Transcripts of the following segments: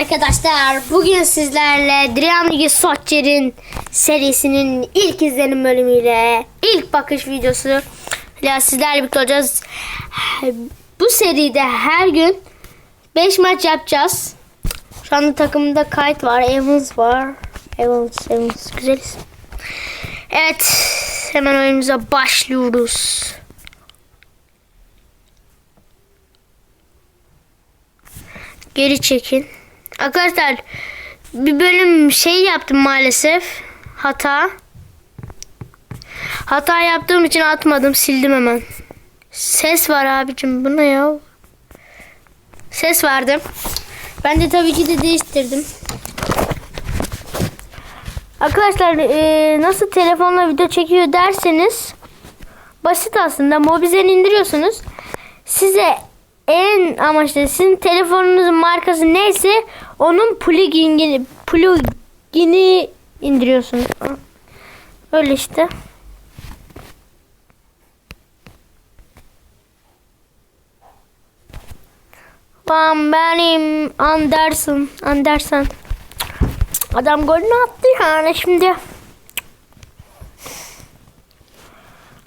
arkadaşlar. Bugün sizlerle Dream Ligi Soccer'in serisinin ilk izlenim bölümüyle ilk bakış videosu ile sizlerle birlikte olacağız. Bu seride her gün 5 maç yapacağız. Şu anda takımda Kite var, Evans var. Evans, Evans güzel. Evet, hemen oyunumuza başlıyoruz. Geri çekin. Arkadaşlar bir bölüm şey yaptım maalesef. Hata. Hata yaptığım için atmadım. Sildim hemen. Ses var abicim. Bu ne ya? Ses vardı. Ben de tabii ki de değiştirdim. Arkadaşlar eee, nasıl telefonla video çekiyor derseniz basit aslında. Mobizen indiriyorsunuz. Size en amaçlı sizin telefonunuzun markası neyse onun pluginini plugini indiriyorsunuz. Öyle işte. Bam benim Anderson. Anderson. Adam golünü attı yani şimdi.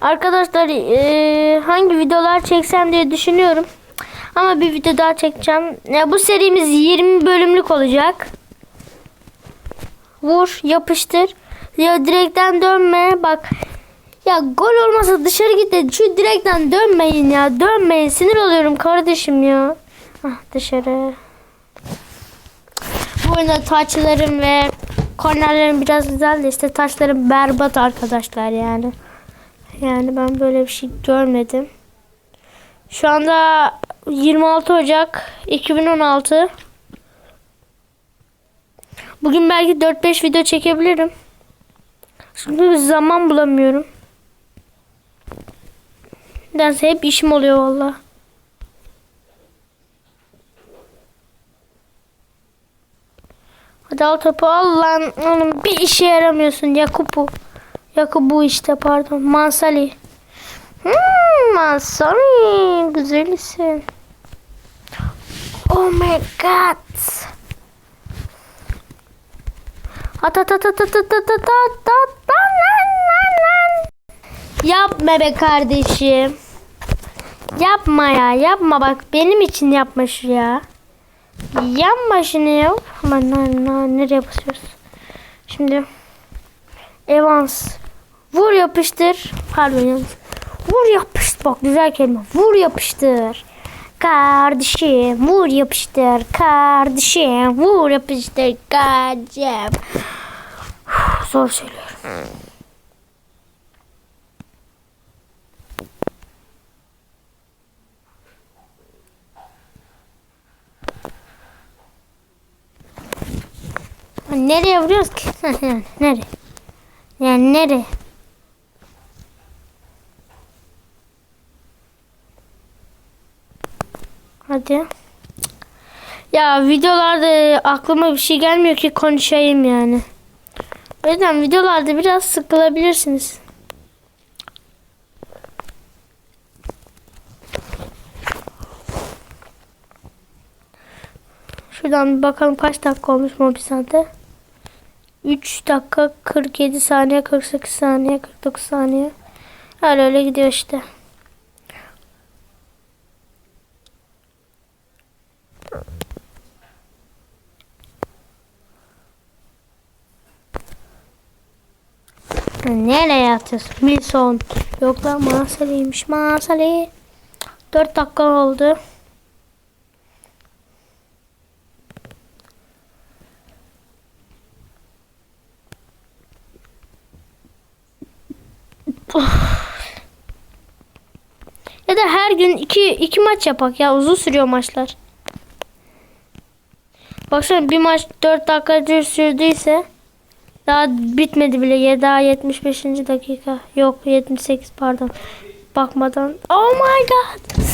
Arkadaşlar eee, hangi videolar çeksem diye düşünüyorum. Ama bir video daha çekeceğim. Ya bu serimiz 20 bölümlük olacak. Vur, yapıştır. Ya direkten dönme. Bak. Ya gol olmasa dışarı git de şu direkten dönmeyin ya. Dönmeyin. Sinir oluyorum kardeşim ya. Ah dışarı. Bu oyunda taçlarım ve kornerlerim biraz güzel de işte taçlarım berbat arkadaşlar yani. Yani ben böyle bir şey görmedim. Şu anda 26 Ocak 2016. Bugün belki 4-5 video çekebilirim. Şimdi zaman bulamıyorum. Nedense hep işim oluyor valla. Hadi al topu al lan. Oğlum bir işe yaramıyorsun Yakubu. Yakubu işte pardon. Mansali. Hmm, Mansali. Güzel isim. Oh my god. At at at at at at at at at at. Yapma be kardeşim. Yapma ya yapma bak benim için yapma şu ya. Yanma şunu ya. Aman lan, lan, nereye basıyoruz? Şimdi Evans. Vur yapıştır. Pardon yalnız. Vur yapıştır. Bak güzel kelime. Vur yapıştır. Kardeşim vur yapıştır. Kardeşim vur yapıştır. Kardeşim. Zor söylüyorum. Nereye vuruyoruz ki? nereye? Yani nereye? Hadi. Ya videolarda aklıma bir şey gelmiyor ki konuşayım yani. O yüzden videolarda biraz sıkılabilirsiniz. Şuradan bir bakalım kaç dakika olmuş Mobisante. 3 dakika 47 saniye 48 saniye 49 saniye. Öyle öyle gidiyor işte. Nereye atıyorsun? Wilson. Yok lan Masali'ymiş. Masali. 4 dakika oldu. Ya da her gün iki, iki maç yapak ya. Uzun sürüyor maçlar. Baksana bir maç 4 dakika sürdüyse daha bitmedi bile. Ya daha 75. dakika. Yok 78 pardon. Bakmadan. Oh my god.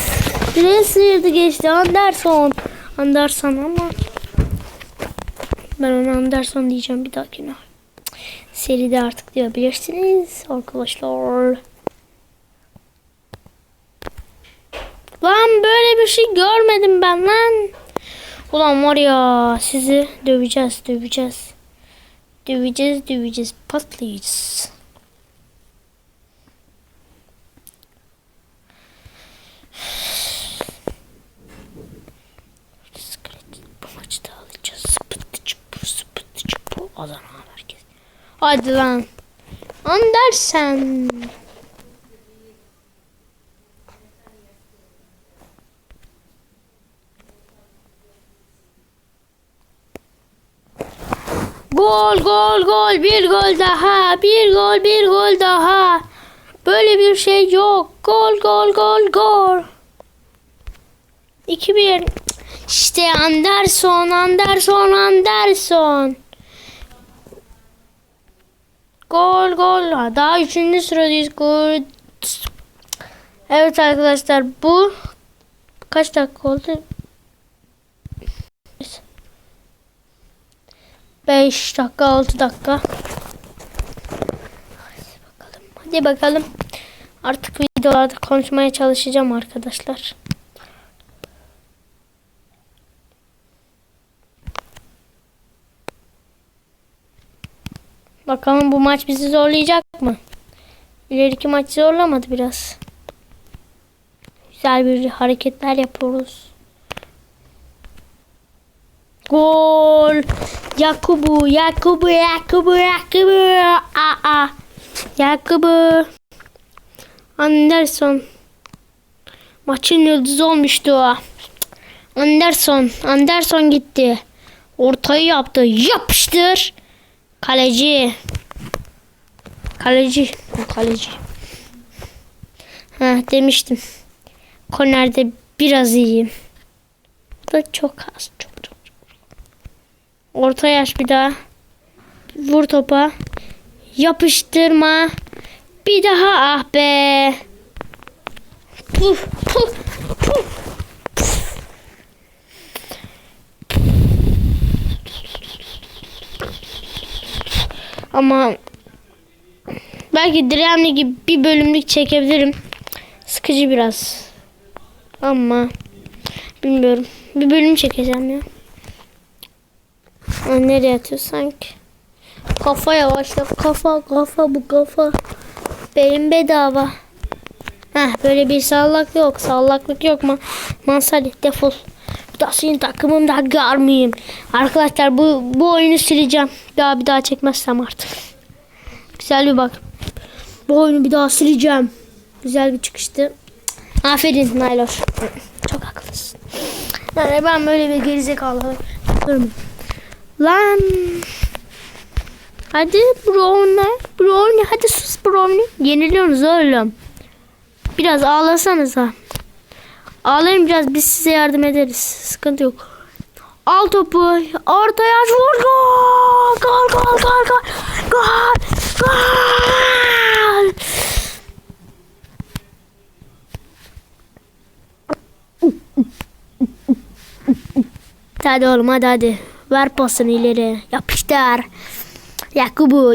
Direğe sıyırdı geçti. Anderson. Anderson ama. Ben ona Anderson diyeceğim bir dahakine. Seride artık diyebilirsiniz arkadaşlar. Lan böyle bir şey görmedim ben lan. Ulan var ya sizi döveceğiz döveceğiz. Döveceğiz döveceğiz patlayacağız. Adana herkes. Hadi lan. Andersen. Gol gol gol. Bir gol daha. Bir gol bir gol daha. Böyle bir şey yok. Gol gol gol gol. 2-1 işte Anderson Anderson Anderson. Gol gol. Ha, daha 3. sıradayız. Gol. Evet arkadaşlar bu kaç dakika oldu 5 dakika 6 dakika. Hadi bakalım. Hadi bakalım. Artık videolarda konuşmaya çalışacağım arkadaşlar. Bakalım bu maç bizi zorlayacak mı? İleriki maç zorlamadı biraz. Güzel bir hareketler yapıyoruz. Gol. Yakubu, Yakubu, Yakubu, Yakubu. Aa. Yakubu. Anderson. Maçın yıldızı olmuştu o. Anderson, Anderson gitti. Ortayı yaptı. Yapıştır. Kaleci. Kaleci. Bu Kaleci. Ha demiştim. Kornerde biraz iyiyim. Da çok az. Çok. Orta yaş bir daha. Vur topa. Yapıştırma. Bir daha ah be. Puf, puf, puf. Ama belki Dremli gibi bir bölümlük çekebilirim. Sıkıcı biraz. Ama bilmiyorum. Bir bölüm çekeceğim ya. Aa, nereye atıyor sanki? Kafa yavaşla. Kafa kafa bu kafa. Benim bedava. Heh, böyle bir sallak yok. Sallaklık yok mu? Mansali defol. Bir daha senin takımımda görmeyeyim. Arkadaşlar bu, bu oyunu sileceğim. Daha bir daha çekmezsem artık. Güzel bir bak. Bu oyunu bir daha sileceğim. Güzel bir çıkıştı. Aferin Naylor. Çok haklısın. Yani ben böyle bir gerizekalı yaparım. Lan. Hadi Brownie. Brownie hadi sus Brownie. Yeniliyorsunuz oğlum. Biraz ağlasanıza. Ağlayın biraz biz size yardım ederiz. Sıkıntı yok. Al topu. Ortaya vur gol. Gol gol gol gol. Gol. Gol. Hadi oğlum hadi hadi. Ver pasını ileri. Yapıştır. Yakubu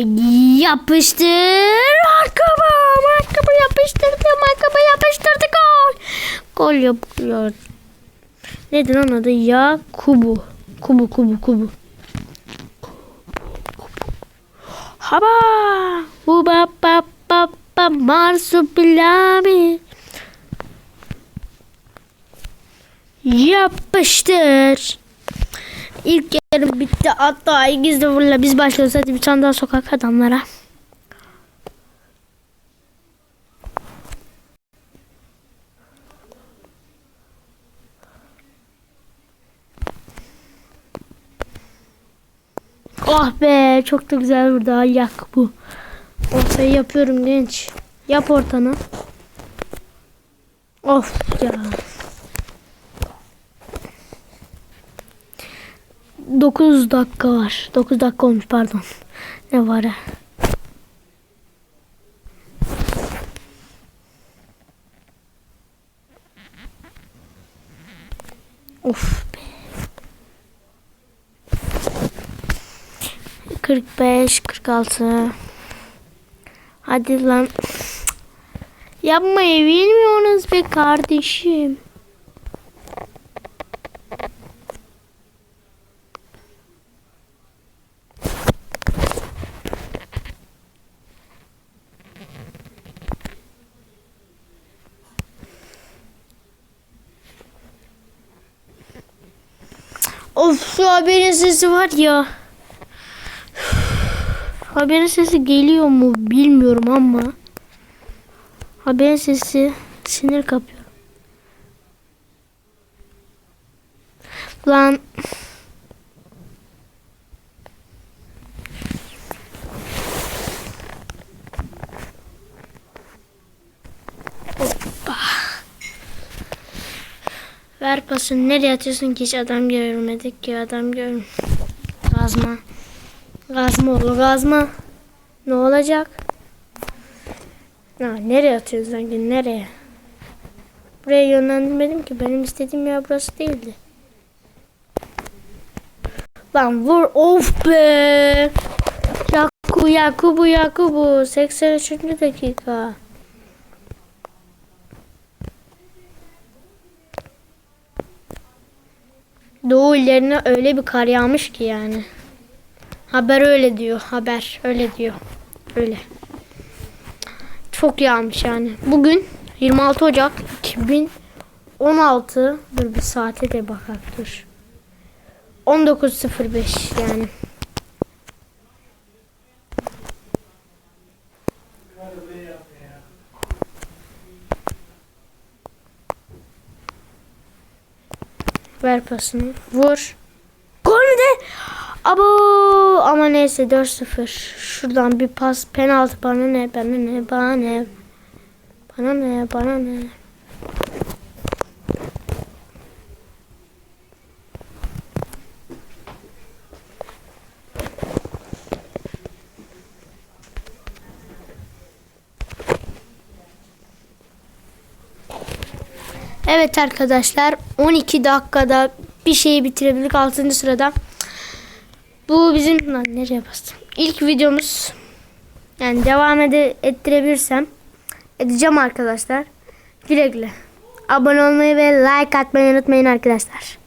yapıştır. Markaba. Markaba yapıştırdı. Markaba yapıştırdı gol. Gol yapıyor. Nedir onun adı? Yakubu. Kubu kubu kubu. Haba. Uba ba ba ba marsupilami. Yapıştır. İlk yarım bitti. Hatta İngiliz de biz başlıyoruz. Hadi bir tane daha sokak adamlara. Oh be çok da güzel burada yak bu. Ortayı yapıyorum genç. Yap ortanı. Of ya. 9 dakika var. 9 dakika olmuş pardon. Ne var ya? Of be. 45, 46. Hadi lan. Yapmayı bilmiyorsunuz be kardeşim. Of şu haberin sesi var ya. Haberin sesi geliyor mu bilmiyorum ama. Haberin sesi sinir kapıyor. Lan Ver. Nereye atıyorsun ki hiç adam görmedik ki adam görmedik. Gazma. Gazma oğlum gazma. Ne olacak? Ha, nereye atıyorsun sanki nereye? Buraya yönlendirmedim ki benim istediğim yer burası değildi. Lan vur of be. Yakubu Yakubu Yakubu 83. dakika. Doğu illerine öyle bir kar yağmış ki yani. Haber öyle diyor. Haber öyle diyor. Öyle. Çok yağmış yani. Bugün 26 Ocak 2016 dur bir saate de bakak dur. 19.05 yani. Ver pasını. Vur. Gol mü de? Abo ama neyse 4-0. Şuradan bir pas penaltı bana ne bana ne bana ne. Bana ne bana ne. Evet arkadaşlar 12 dakikada bir şeyi bitirebildik 6. sırada. Bu bizim lan nereye bastım? İlk videomuz. Yani devam ede, ettirebilirsem edeceğim arkadaşlar. Güle güle. Abone olmayı ve like atmayı unutmayın arkadaşlar.